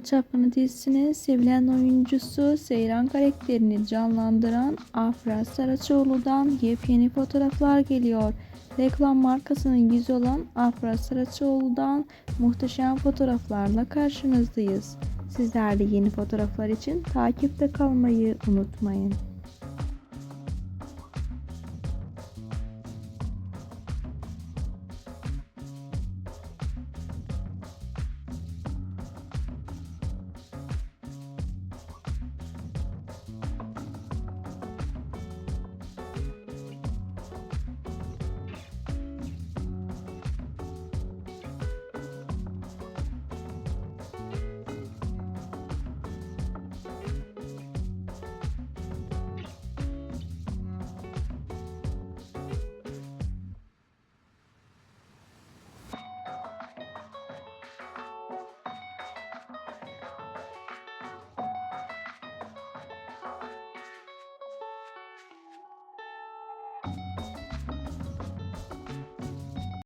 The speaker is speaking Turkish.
Çapkını dizisinin sevilen oyuncusu Seyran karakterini canlandıran Afra Saraçoğlu'dan yepyeni fotoğraflar geliyor. Reklam markasının yüzü olan Afra Saraçoğlu'dan muhteşem fotoğraflarla karşınızdayız. Sizler de yeni fotoğraflar için takipte kalmayı unutmayın.